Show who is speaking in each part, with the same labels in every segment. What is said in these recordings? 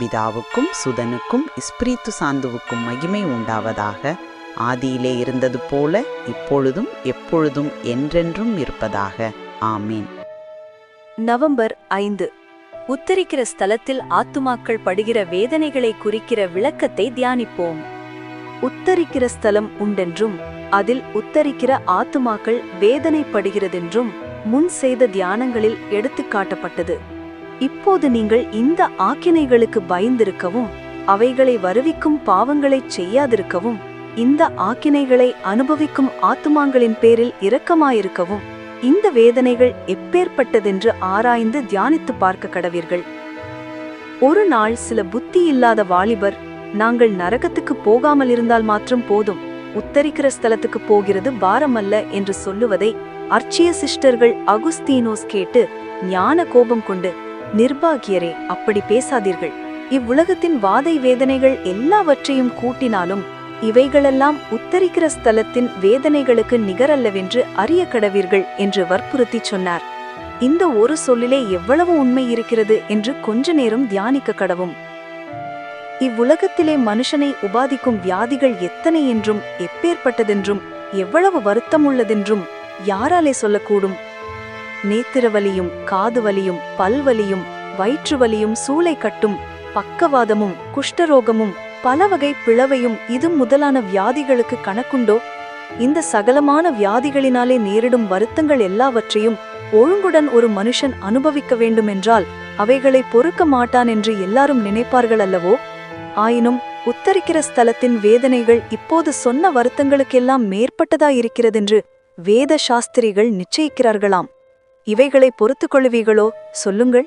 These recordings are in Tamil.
Speaker 1: பிதாவுக்கும் சுதனுக்கும் இஸ்பிரித்து சாந்துவுக்கும் மகிமை உண்டாவதாக ஆதியிலே இருந்தது போல இப்பொழுதும் எப்பொழுதும் என்றென்றும் இருப்பதாக. ஆமீன்.
Speaker 2: நவம்பர் ஐந்து. உத்தரிக்கிற ஸ்தலத்தில் ஆத்துமாக்கள் படுகிற வேதனைகளை குறிக்கிற விளக்கத்தை தியானிப்போம். உத்தரிக்கிற ஸ்தலம் உண்டென்றும் அதில் உத்தரிக்கிற ஆத்துமாக்கள் வேதனைப்படுகிறதென்றும் முன் செய்த தியானங்களில் எடுத்துக்காட்டப்பட்டது. இப்போது நீங்கள் இந்த ஆக்கினைகளுக்கு பயந்திருக்கவும் அவைகளை வருவிக்கும் பாவங்களைச் செய்யாதிருக்கவும் இந்த ஆக்கினைகளை அனுபவிக்கும் ஆத்துமாங்களின் பேரில் இரக்கமாயிருக்கவும் இந்த வேதனைகள் எப்பேற்பட்டதென்று ஆராய்ந்து தியானித்து பார்க்க கடவீர்கள். ஒரு நாள் சில புத்தி இல்லாத வாலிபர் நாங்கள் நரகத்துக்கு போகாமல் இருந்தால் மாற்றம் போதும் உத்தரிக்கிற ஸ்தலத்துக்கு போகிறது பாரமல்ல என்று சொல்லுவதை அர்ச்சிய சிஸ்டர்கள் அகுஸ்தீனோஸ் கேட்டு ஞான கோபம் கொண்டு நிர்பாகியரே அப்படி பேசாதீர்கள். இவ்வுலகத்தின் வாதை வேதனைகள் எல்லாவற்றையும் கூட்டினாலும் இவைகளெல்லாம் உத்தரிக்கிற ஸ்தலத்தின் வேதனைகளுக்கு நிகரல்லவென்று அறிய கடவீர்கள் என்று வற்புறுத்திச் சொன்னார். இந்த ஒரு சொல்லிலே எவ்வளவு உண்மை இருக்கிறது என்று கொஞ்ச நேரம் தியானிக்க கடவும். இவ்வுலகத்திலே மனுஷனை உபாதிக்கும் வியாதிகள் எத்தனை என்றும் எப்பேற்பட்டதென்றும் எவ்வளவு வருத்தம் உள்ளதென்றும் யாராலே சொல்லக்கூடும். நேத்திரவலியும் காதுவலியும் பல்வலியும் வயிற்றுவலியும் சூளை கட்டும் பக்கவாதமும் குஷ்டரோகமும் பலவகை பிளவையும் இது முதலான வியாதிகளுக்கு கணக்குண்டோ? இந்த சகலமான வியாதிகளினாலே நேரிடும் வருத்தங்கள் எல்லாவற்றையும் ஒழுங்குடன் ஒரு மனுஷன் அனுபவிக்க வேண்டுமென்றால் அவைகளை பொறுக்க மாட்டான் என்று எல்லாரும் நினைப்பார்கள் அல்லவோ? ஆயினும் உத்தரிக்கிற ஸ்தலத்தின் வேதனைகள் இப்போது சொன்ன வருத்தங்களுக்கெல்லாம் மேற்பட்டதாயிருக்கிறதென்று வேத சாஸ்திரிகள் நிச்சயிக்கிறார்களாம். இவைகளை பொறுத்துக் கொள்ளுவீகளோ சொல்லுங்கள்.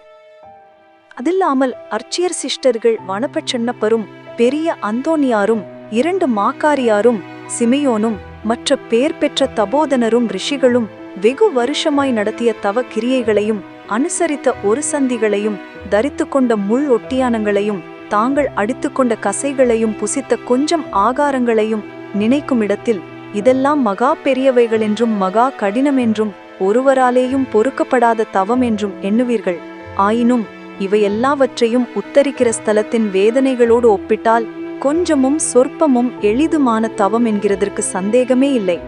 Speaker 2: அதில்லாமல் அர்ச்சியர் சிஸ்டர்கள் வனப்பச்சென்னப்பரும் பெரிய அந்தோனியாரும் இரண்டு மாக்காரியாரும் சிமியோனும் மற்ற பேர் பெற்ற தபோதனரும் ரிஷிகளும் வெகு வருஷமாய் நடத்திய தவ கிரியைகளையும் அனுசரித்த ஒரு சந்திகளையும் தரித்து கொண்ட முள் ஒட்டியானங்களையும் தாங்கள் அடித்துக்கொண்ட கசைகளையும் புசித்த கொஞ்சம் ஆகாரங்களையும் நினைக்கும் இடத்தில் இதெல்லாம் மகா பெரியவைகளென்றும் மகா கடினமென்றும் ஒருவராலேயும் பொறுக்கப்படாத தவம் என்றும் எண்ணுவீர்கள். ஆயினும் இவையெல்லாவற்றையும் உத்தரிக்கிற ஸ்தலத்தின் வேதனைகளோடு ஒப்பிட்டால் கொஞ்சமும் சொற்பமும் எளிதுமான தவம் என்கிறதற்கு சந்தேகமே இல்லை.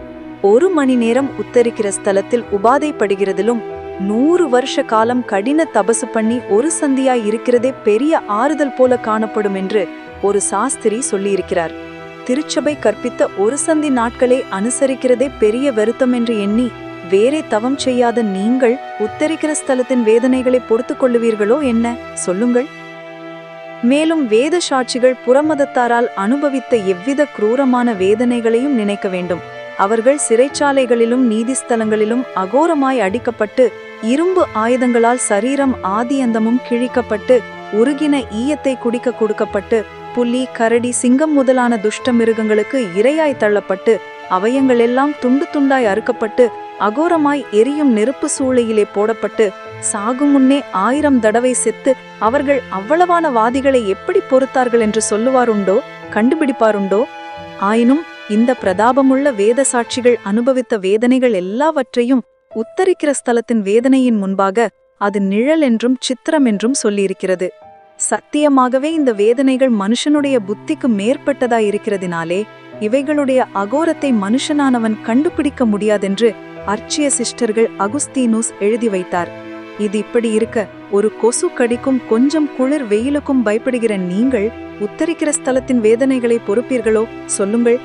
Speaker 2: ஒரு மணி நேரம் உத்தரிக்கிற ஸ்தலத்தில் உபாதைப்படுகிறதிலும் நூறு வருஷ காலம் கடின தபசு பண்ணி ஒரு சந்தியாய் இருக்கிறதே பெரிய ஆறுதல் போல காணப்படும் என்று ஒரு சாஸ்திரி சொல்லியிருக்கிறார். திருச்சபை கற்பித்த ஒரு சந்தி நாட்களே அனுசரிக்கிறதே பெரிய வருத்தம் என்று எண்ணி வேறே தவம் செய்யாத நீங்கள் உத்தரிக்கிற ஸ்தலத்தின் வேதனைகளை பொறுத்துக் கொள்ளுவீர்களோ என்ன? சொல்லுங்கள். மேலும் வேத சாட்சிகள் புறமதத்தாரால் அனுபவித்த எவ்வித குரூரமான வேதனைகளையும் நினைக்க வேண்டும். அவர்கள் சிறைச்சாலைகளிலும் நீதிஸ்தலங்களிலும் அகோரமாய் அடிக்கப்பட்டு இரும்பு ஆயுதங்களால் சரீரம் ஆதியந்தமும் கிழிக்கப்பட்டு உருகின ஈயத்தை குடிக்க கொடுக்கப்பட்டு புலி கரடி சிங்கம் முதலான துஷ்ட மிருகங்களுக்கு இரையாய் தள்ளப்பட்டு அவயங்களெல்லாம் துண்டு துண்டாய் அறுக்கப்பட்டு அகோரமாய் எரியும் நெருப்பு சூளையிலே போடப்பட்டு சாகும் முன்னே ஆயிரம் தடவை செத்து அவர்கள் அவ்வளவான வாதிகளை எப்படி பொறுத்தார்கள் என்று சொல்லுவாருண்டோ கண்டுபிடிப்பாருண்டோ? ஆயினும் இந்த பிரதாபமுள்ள வேத சாட்சிகள் அனுபவித்த வேதனைகள் எல்லாவற்றையும் உத்தரிக்கிற ஸ்தலத்தின் வேதனையின் முன்பாக அது நிழல் என்றும் சித்திரம் என்றும் சொல்லியிருக்கிறது. சத்தியமாகவே இந்த வேதனைகள் மனுஷனுடைய புத்திக்கு மேற்பட்டதாயிருக்கிறதினாலே இவைகளுடைய அகோரத்தை மனுஷனானவன் கண்டுபிடிக்க முடியாதென்று அர்ச்சிய சிஸ்டர்கள் அகுஸ்தீனூஸ் எழுதி வைத்தார். இது இப்படி இருக்க ஒரு கொசு கடிக்கும் கொஞ்சம் குளிர் வெயிலுக்கும் பயப்படுகிற நீங்கள் உத்தரிக்கிற ஸ்தலத்தின் வேதனைகளை பொறுப்பீர்களோ? சொல்லுங்கள்.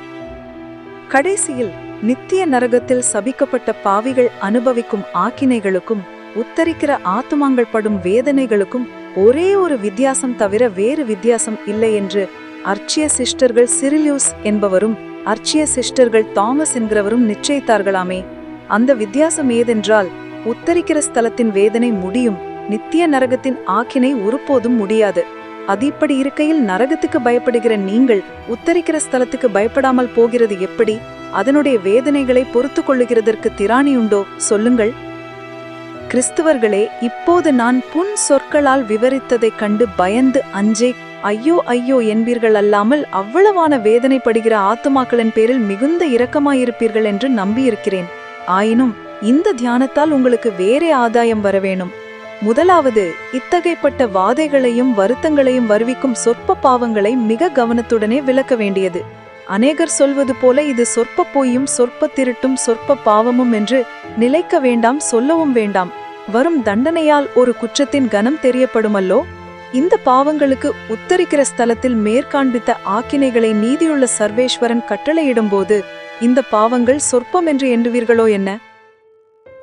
Speaker 2: கடைசியில் நித்திய நரகத்தில் சபிக்கப்பட்ட பாவிகள் அனுபவிக்கும் ஆக்கினைகளுக்கும் உத்தரிக்கிற ஆத்துமாங்கள் படும் வேதனைகளுக்கும் ஒரே ஒரு வித்தியாசம் தவிர வேறு வித்தியாசம் இல்லை என்று அர்ச்சிய சிஸ்டர்கள் சிரிலியூஸ் என்பவரும் அர்ச்சிய சிஸ்டர்கள் தாமஸ் என்கிறவரும் நிச்சயித்தார்களாமே. அந்த வித்தியாசம் ஏதென்றால் உத்தரிக்கிற ஸ்தலத்தின் வேதனை முடியும் நித்திய நரகத்தின் ஆக்கினை ஒருபோதும் முடியாது. அது இப்படி இருக்கையில் நரகத்துக்கு பயப்படுகிற நீங்கள் உத்தரிக்கிற ஸ்தலத்துக்கு பயப்படாமல் போகிறது எப்படி? அதனுடைய வேதனைகளை பொறுத்து கொள்ளுகிறதற்கு திராணியுண்டோ சொல்லுங்கள். கிறிஸ்துவர்களே இப்போது நான் புன் சொற்களால் விவரித்ததைக் கண்டு பயந்து அஞ்சே ஐயோ ஐயோ என்பீர்கள் அல்லாமல் அவ்வளவான வேதனைப்படுகிற ஆத்துமாக்களின் பேரில் மிகுந்த இரக்கமாயிருப்பீர்கள் என்று நம்பியிருக்கிறேன். ஆயினும் இந்த தியானத்தால் உங்களுக்கு வேறே ஆதாயம் வரவேணும். முதலாவது இத்தகைப்பட்ட வாதைகளையும் வருத்தங்களையும் வருவிக்கும் சொற்ப பாவங்களை மிக கவனத்துடனே விளக்க வேண்டியது. அநேகர் சொல்வது போல இது சொற்ப பொய்யும் சொற்ப திருட்டும் சொற்ப பாவமும் என்று நிலைக்க வேண்டாம் சொல்லவும் வேண்டாம். வரும் தண்டனையால் ஒரு குற்றத்தின் கனம் தெரியப்படுமல்லோ? இந்த பாவங்களுக்கு உத்தரிக்கிற ஸ்தலத்தில் மேற்காண்பித்த ஆக்கினைகளை நீதியுள்ள சர்வேஸ்வரன் கட்டளையிடும்போது இந்த பாவங்கள் சொற்பம் என்று எண்ணுவீர்களோ என்ன?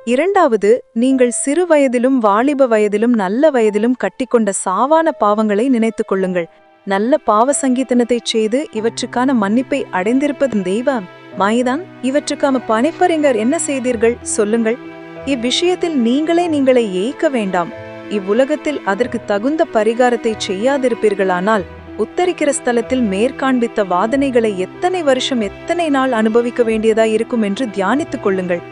Speaker 2: இரண்டாவது நீங்கள் சிறு வயதிலும் வாலிப வயதிலும் நல்ல வயதிலும் கட்டிக்கொண்ட சாவான பாவங்களை நினைத்துக் கொள்ளுங்கள். நல்ல பாவ சங்கீதனத்தைச் செய்து இவற்றுக்கான மன்னிப்பை அடைந்திருப்பது தெய்வம். மாய்தான் இவற்றுக்கான பணிப்பறிஞர் என்ன செய்தீர்கள்? சொல்லுங்கள். இவ்விஷயத்தில் நீங்களே நீங்களை ஏய்க்க வேண்டாம். இவ்வுலகத்தில் அதற்கு தகுந்த பரிகாரத்தை செய்யாதிருப்பீர்களானால் உத்தரிக்கிற ஸ்தலத்தில் மேற்காண்பித்த வாதனைகளை எத்தனை வருஷம் எத்தனை நாள் அனுபவிக்க வேண்டியதா இருக்கும் என்று தியானித்துக் கொள்ளுங்கள்.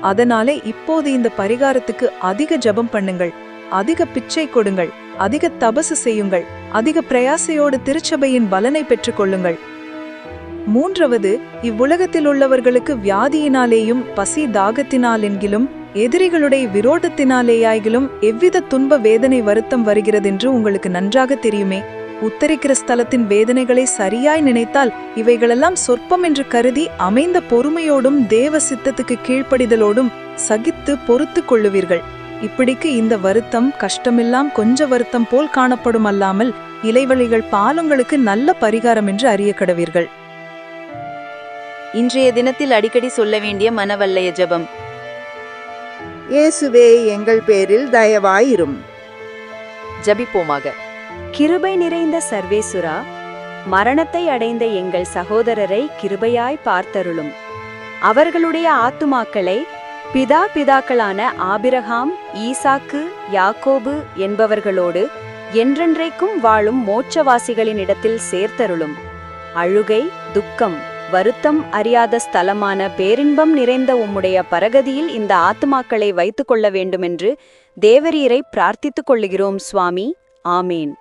Speaker 2: அதனாலே இப்போது இந்த பரிகாரத்துக்கு அதிக ஜபம் பண்ணுங்கள் அதிக பிச்சை கொடுங்கள் அதிக தபசு செய்யுங்கள் அதிக பிரயாசையோடு திருச்சபையின் பலனை பெற்றுக்கொள்ளுங்கள் மூன்றாவது இவ்வுலகத்தில் உள்ளவர்களுக்கு வியாதியினாலேயும் பசி தாகத்தினாலெங்கிலும் எதிரிகளுடைய விரோதத்தினாலேயாயிலும் எவ்வித துன்ப வேதனை வருத்தம் வருகிறதென்று உங்களுக்கு நன்றாக தெரியுமே. உத்தரிக்கிற ஸ்தலத்தின் வேதனைகளை சரியாய் நினைத்தால் இவைகளெல்லாம் சொற்பம் என்று கருதி அமைந்த பொறுமையோடும் தேவ சித்தத்துக்கு கீழ்ப்படிதலோடும் சகித்து பொறுத்து கொள்ளுவீர்கள். இப்படிக்கு இந்த வருத்தம் கஷ்டமெல்லாம் கொஞ்ச வருத்தம் போல் காணப்படும் அல்லாமல் இலைவழிகள் பாலுங்களுக்கு நல்ல பரிகாரம் என்று அறிய கடவீர்கள்.
Speaker 3: இன்றைய தினத்தில் அடிக்கடி சொல்ல வேண்டிய மனவல்லைய ஜெபம்.
Speaker 4: இயேசுவே எங்கள் பேரில் தயவாயிரும்.
Speaker 3: ஜபிப்போமாக. கிருபை நிறைந்த சர்வேசுரா மரணத்தை அடைந்த எங்கள் சகோதரரை கிருபையாய் பார்த்தருளும். அவர்களுடைய ஆத்துமாக்களை பிதா பிதாக்களான ஆபிரகாம் ஈசாக்கு யாக்கோபு என்பவர்களோடு என்றென்றைக்கும் வாழும் மோட்சவாசிகளின் இடத்தில் சேர்த்தருளும். அழுகை துக்கம் வருத்தம் அறியாத ஸ்தலமான பேரின்பம் நிறைந்த உம்முடைய பரகதியில் இந்த ஆத்துமாக்களை வைத்துக் கொள்ள வேண்டுமென்று தேவரீரை பிரார்த்தித்துக் கொள்ளுகிறோம் சுவாமி. ஆமேன்.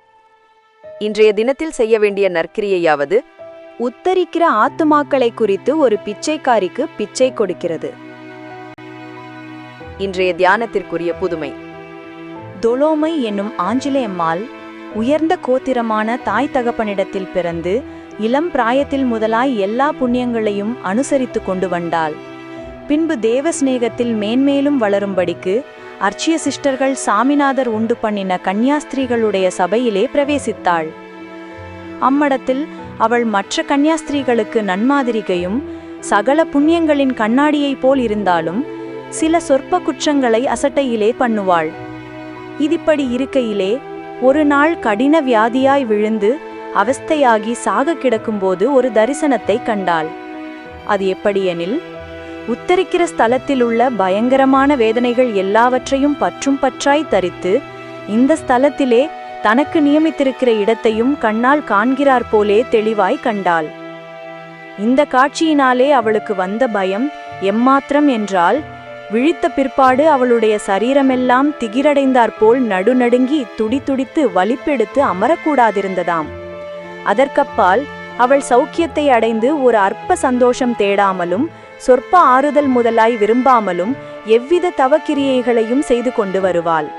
Speaker 3: இன்றைய தினத்தில் செய்ய வேண்டிய நற்கிரியையாவது உத்தரிக்கிற ஆத்துமாக்களை குறித்து ஒரு பிச்சைக்காரிக்கு பிச்சை கொடுக்கிறது. இன்றைய தியானத்திற்குரிய புதுமை. தொலோமை என்னும் ஆஞ்சலேயம்மாள் உயர்ந்த கோத்திரமான தாய் தகப்பனிடத்தில் பிறந்து இளம் பிராயத்தில் முதலாய் எல்லா புண்ணியங்களையும் அனுசரித்து கொண்டு வந்தாள். பின்பு தேவ சிநேகத்தில் மேன்மேலும் வளரும்படிக்கு அர்ச்சிய சிஸ்டர்கள் சாமிநாதர் உண்டு பண்ணின கன்னியாஸ்திரீகளுடைய சபையிலே பிரவேசித்தாள். அம்மடத்தில் அவள் மற்ற கன்னியாஸ்திரீகளுக்கு நன்மாதிரிகையும் சகல புண்ணியங்களின் கண்ணாடியைப் போல் இருந்தாலும் சில சொற்ப குற்றங்களை அசட்டையிலே பண்ணுவாள். இதிப்படி இருக்கையிலே ஒரு நாள் கடின வியாதியாய் விழுந்து அவஸ்தையாகி சாக கிடக்கும்போது ஒரு தரிசனத்தை கண்டாள். அது எப்படியெனில் உத்தரிக்கிற ஸ்தலத்தில் உள்ள பயங்கரமான வேதனைகள் எல்லாவற்றையும் பற்றும் பற்றாய் தரித்து இந்த ஸ்தலத்திலே தனக்கு நியமித்திருக்கிற இடத்தையும் கண்ணால் காண்கிறார் போலே தெளிவாய் கண்டாள். இந்த காட்சியினாலே அவளுக்கு வந்த பயம் எம்மாத்திரம் என்றால் விழித்த பிற்பாடு அவளுடைய சரீரமெல்லாம் திகிரடைந்தாற்போல் நடுநடுங்கி துடித்துடித்து வலிப்பெடுத்து அமரக்கூடாதிருந்ததாம். அதற்கப்பால் அவள் சௌக்கியத்தை அடைந்து ஒரு அற்ப சந்தோஷம் தேடாமலும் சொற்ப ஆறுதல் முதலாய் விரும்பாமலும் எவ்வித தவக்கிரியைகளையும் செய்து கொண்டு வருவாள்.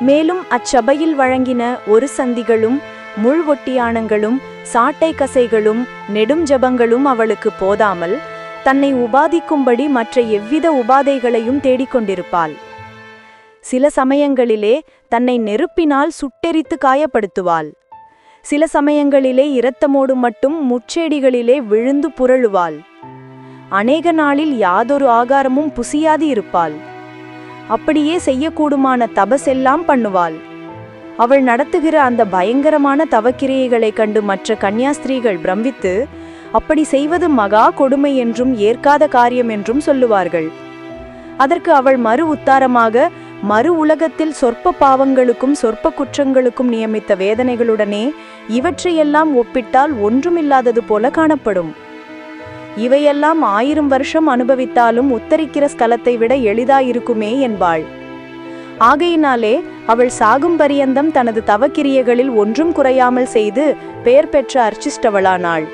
Speaker 3: மேலும் அச்சபையில் வழங்கின ஒரு சந்திகளும் முள்வொட்டியானங்களும் சாட்டை கசைகளும் நெடும் ஜபங்களும் அவளுக்கு போதாமல் தன்னை உபாதிக்கும்படி மற்ற எவ்வித உபாதைகளையும் தேடிக்கொண்டிருப்பாள் சில சமயங்களிலே தன்னை நெருப்பினால் சுட்டெரித்து காயப்படுத்துவாள். சில சமயங்களிலே இரத்தமோடு மட்டும் முச்செடிகளிலே விழுந்து புரளுவாள். அநேக நாளில் யாதொரு ஆகாரமும் புசியாது இருப்பாள். அப்படியே செய்யக்கூடுமான தபசெல்லாம் பண்ணுவாள். அவள் நடத்துகிற அந்த பயங்கரமான தவக்கிரியைகளை கண்டு மற்ற கன்னியாஸ்திரீகள் பிரமித்து அப்படி செய்வது மகா கொடுமை என்றும் ஏற்காத காரியம் என்றும் சொல்லுவார்கள். அதற்கு அவள் மறு உத்தாரமாக மறு உலகத்தில் சொற்ப பாவங்களுக்கும் சொற்ப குற்றங்களுக்கும் நியமித்த வேதனைகளுடனே இவற்றையெல்லாம் ஒப்பிட்டால் ஒன்றுமில்லாதது போல காணப்படும். இவையெல்லாம் ஆயிரம் வருஷம் அனுபவித்தாலும் உத்தரிக்கிற ஸ்கலத்தை விட எளிதாயிருக்குமே என்பாள். ஆகையினாலே அவள் சாகும் பரியந்தம் தனது தவக்கிரியைகளில் ஒன்றும் குறையாமல் செய்து பெயர் பெற்ற அர்ச்சிஷ்டவளானாள்.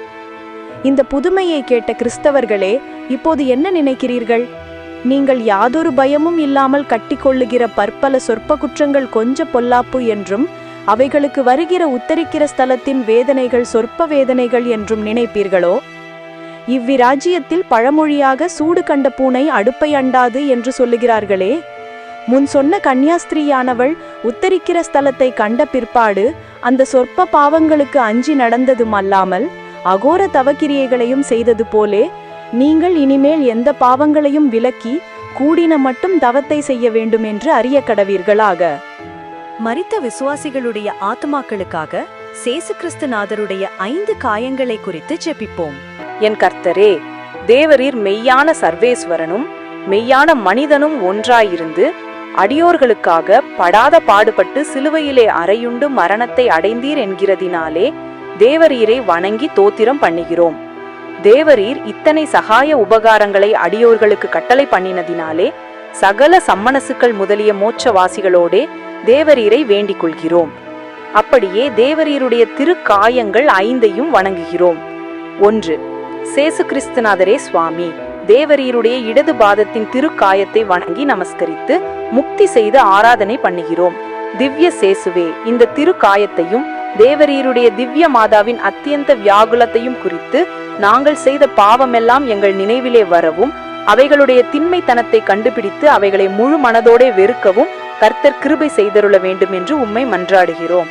Speaker 3: இந்த புதுமையை கேட்ட கிறிஸ்தவர்களே இப்போது என்ன நினைக்கிறீர்கள்? நீங்கள் யாதொரு பயமும் இல்லாமல் கட்டிக்கொள்ளுகிற பற்பல சொற்ப குற்றங்கள் கொஞ்ச பொல்லாப்பு என்றும் அவைகளுக்கு வருகிற உத்தரிக்கிற ஸ்தலத்தின் வேதனைகள் சொற்ப வேதனைகள் என்றும் நினைப்பீர்களோ? இவ்விராஜ்யத்தில் பழமொழியாக சூடு கண்ட பூனை அடுப்பை அண்டாது என்று சொல்லுகிறார்களே. முன் சொன்ன கன்னியாஸ்திரியானவள் உத்தரிக்கிற ஸ்தலத்தை கண்ட பிற்பாடு அந்த சொற்ப பாவங்களுக்கு அஞ்சி நடந்ததும் அல்லாமல் அகோர தவக்கிரியைகளையும் செய்தது போலே நீங்கள் இனிமேல் எந்த பாவங்களையும் விலக்கி கூடின மட்டும் தவத்தை செய்ய வேண்டும் என்று அறிய கடவீர்களாக.
Speaker 2: மறித்த விசுவாசிகளுடைய ஆத்துமாக்களுக்காக சேசு கிறிஸ்துநாதருடைய ஐந்து காயங்களை குறித்து ஜெபிப்போம்
Speaker 5: என் கர்த்தரே தேவரீர் மெய்யான சர்வேஸ்வரனும் மெய்யான மனிதனும் ஒன்றாயிருந்து அடியோர்களுக்காக படாத பாடுபட்டு சிலுவையிலே அறையுண்டு மரணத்தை அடைந்தீர் என்கிறதினாலே தேவரீரை வணங்கி தோத்திரம் பண்ணுகிறோம். தேவரீர் இத்தனை சகாய உபகாரங்களை அடியோர்களுக்கு கட்டளை பண்ணினதினாலே சகல சம்மனசுக்கள் முதலிய மோட்சவாசிகளோடே தேவரீரை வேண்டிக் கொள்கிறோம் அப்படியே தேவரீருடைய திருக்காயங்கள் ஐந்தையும் வணங்குகிறோம். ஒன்று சேசு கிறிஸ்துநாதரே சுவாமி. தேவரீருடைய இடது பாதத்தின் திருக்காயத்தை வணங்கி நமஸ்கரித்து முக்தி செய்து ஆராதனை பண்ணுகிறோம். திவ்ய சேசுவே இந்த திருக்காயத்தையும் தேவரீருடைய திவ்ய மாதாவின் அத்தியந்த வியாகுலத்தையும் குறித்து நாங்கள் செய்த பாவமெல்லாம் எங்கள் நினைவிலே வரவும் அவைகளுடைய திண்மைத்தனத்தை கண்டுபிடித்து அவைகளை முழு மனதோடே வெறுக்கவும் கர்த்தர் கிருபை செய்தருள வேண்டும் என்று உம்மை மன்றாடுகிறோம்.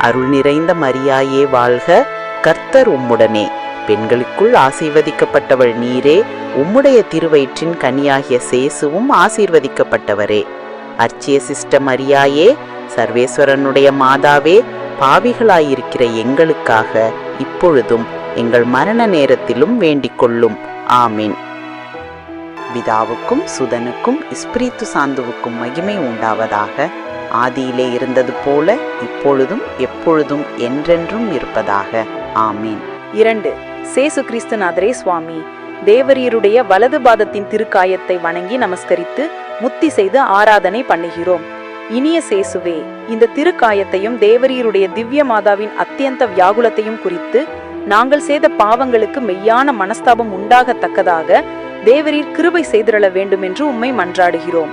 Speaker 1: அருள் நிறைந்த மரியாயே வாழ்க கர்த்தர் உம்முடனே. பெண்களுக்குள் ஆசீர்வதிக்கப்பட்டவள் நீரே உம்முடைய திருவயிற்றின் கனியாகிய சேசுவும் ஆசீர்வதிக்கப்பட்டவரே. அர்ச்சிய சிஸ்ட மரியாயே சர்வேஸ்வரனுடைய மாதாவே பாவிகளாயிருக்கிற எங்களுக்காக இப்பொழுதும் எங்கள் மரண நேரத்திலும் வேண்டிக் கொள்ளும் ஆமீன். பிதாவுக்கும் சுதனுக்கும் இஸ்பிரித்து சாந்துவுக்கும் மகிமை உண்டாவதாக ஆதியிலே இருந்தது போல இப்பொழுதும் எப்பொழுதும் என்றென்றும் இருப்பதாக. ஆமீன்.
Speaker 5: இரண்டு சேசு கிறிஸ்துநாதரே சுவாமி தேவரீருடைய வலது பாதத்தின் திருக்காயத்தை வணங்கி நமஸ்கரித்து முத்தி செய்து ஆராதனை பண்ணுகிறோம். இனிய சேசுவே இந்த திருக்காயத்தையும் தேவரீருடைய திவ்ய மாதாவின் அத்தியந்த வியாகுலத்தையும் குறித்து நாங்கள் செய்த பாவங்களுக்கு மெய்யான மனஸ்தாபம் உண்டாகத்தக்கதாக தேவரீர் கிருபை செய்திருள வேண்டும் என்று உம்மை மன்றாடுகிறோம்.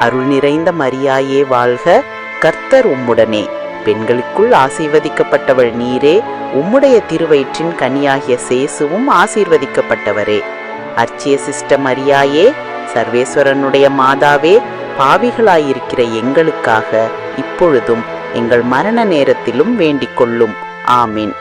Speaker 1: அருள் நிறைந்த மரியாயே வாழ்க கர்த்தர் உம்முடனே. பெண்களுக்குள் ஆசீர்வதிக்கப்பட்டவள் நீரே உம்முடைய திருவயிற்றின் கனியாகிய சேசுவும் ஆசீர்வதிக்கப்பட்டவரே. அர்ச்சிய சிஸ்ட மரியாயே சர்வேஸ்வரனுடைய மாதாவே பாவிகளாயிருக்கிற எங்களுக்காக இப்பொழுதும் எங்கள் மரண நேரத்திலும் வேண்டிக் கொள்ளும் ஆமீன்.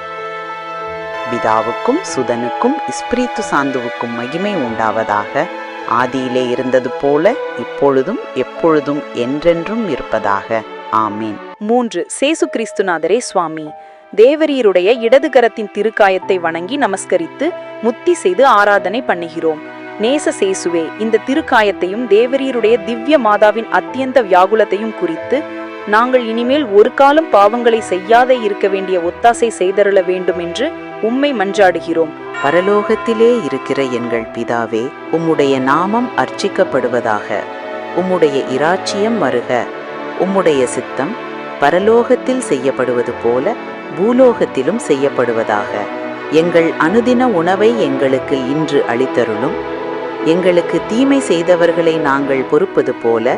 Speaker 1: பிதாவுக்கும் சுதனுக்கும் இஸ்பிரித்து சாந்துவுக்கும் மகிமை உண்டாவதாக ஆதியிலே இருந்தது போல இப்பொழுதும் எப்பொழுதும் என்றென்றும் இருப்பதாக. ஆமீன்.
Speaker 5: மூன்று சேசு கிறிஸ்துநாதரே சுவாமி. தேவரீருடைய இடது கரத்தின் திருக்காயத்தை வணங்கி நமஸ்கரித்து முத்தி செய்து ஆராதனை பண்ணுகிறோம். நேச சேசுவே இந்த திருக்காயத்தையும் தேவரீருடைய திவ்ய மாதாவின் அத்தியந்த வியாகுலத்தையும் குறித்து நாங்கள் இனிமேல் ஒரு காலம் பாவங்களை செய்யாத இருக்க வேண்டிய ஒத்தாசை செய்தருள வேண்டும் என்று உம்மை மன்றாடுகிறோம்.
Speaker 1: பரலோகத்திலே இருக்கிற எங்கள் பிதாவே உம்முடைய நாமம் அர்ச்சிக்கப்படுவதாக. உம்முடைய இராச்சியம் வருக உம்முடைய சித்தம் பரலோகத்தில் செய்யப்படுவது போல பூலோகத்திலும் செய்யப்படுவதாக. எங்கள் அனுதின உணவை எங்களுக்கு இன்று அளித்தருளும். எங்களுக்கு தீமை செய்தவர்களை நாங்கள் பொறுப்பது போல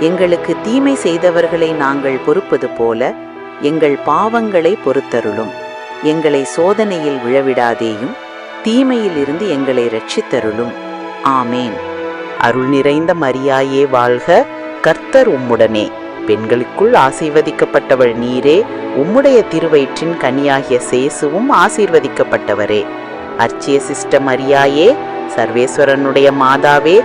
Speaker 1: எங்களுக்கு தீமை செய்தவர்களை நாங்கள் பொறுப்பது போல எங்கள் பாவங்களை பொறுத்தருளும். எங்களை சோதனையில் விழவிடாதேயும் தீமையிலிருந்து எங்களை ரட்சித்தருளும் ஆமேன். அருள் நிறைந்த மரியாயே வாழ்க. கர்த்தர் உம்முடனே. பெண்களுக்குள் ஆசீர்வதிக்கப்பட்டவள் நீரே. உம்முடைய திருவயிற்றின் கனியாகிய சேசுவும் ஆசீர்வதிக்கப்பட்டவரே. அர்ச்சிய சிஸ்ட மரியாயே சர்வேஸ்வரனுடைய மாதாவே